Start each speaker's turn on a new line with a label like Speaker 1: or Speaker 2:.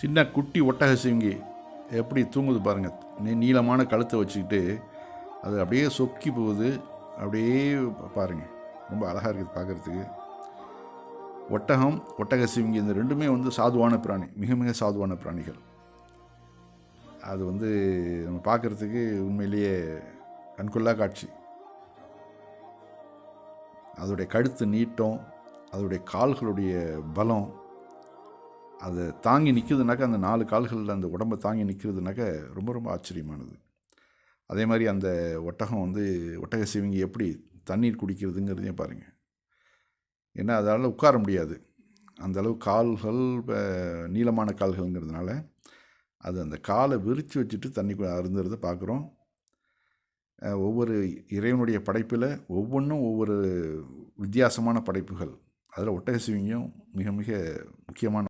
Speaker 1: சின்ன குட்டி ஒட்டக சிங்கி. எப்படி தூங்குது பாருங்கள் நீ நீளமான கழுத்தை வச்சுக்கிட்டு அது அப்படியே சொக்கி போகுது. அப்படியே பாருங்கள் ரொம்ப அழகாக இருக்குது பார்க்குறதுக்கு. ஒட்டகம் ஒட்டக சிவங்கி இந்த ரெண்டுமே வந்து சாதுவான பிராணி. மிக மிக சாதுவான பிராணிகள். அது வந்து நம்ம பார்க்குறதுக்கு உண்மையிலேயே கண்கொள்ளா காட்சி. அதோடைய கழுத்து நீட்டம் அதோடைய கால்களுடைய பலம் அதை தாங்கி நிற்கிறதுனாக்க அந்த நாலு கால்களில் அந்த உடம்பை தாங்கி நிற்கிறதுனாக்க ரொம்ப ரொம்ப ஆச்சரியமானது. அதே மாதிரி அந்த ஒட்டகம் வந்து ஒட்டக சிவிங்கி எப்படி தண்ணீர் குடிக்கிறதுங்கிறதையும் பாருங்கள் ஏன்னா அதால் உட்கார முடியாது. அந்த அளவு கால்கள் நீளமான கால்கள்ங்கிறதுனால அது அந்த காலை விரித்து வச்சுட்டு தண்ணி கு- அருந்துறதை பார்க்குறோம் ஒவ்வொரு இறைவனுடைய படைப்பில் ஒவ்வொன்றும் ஒவ்வொரு வித்தியாசமான படைப்புகள். அதில் ஒட்டக சிவிங்கியும் மிக மிக முக்கியமான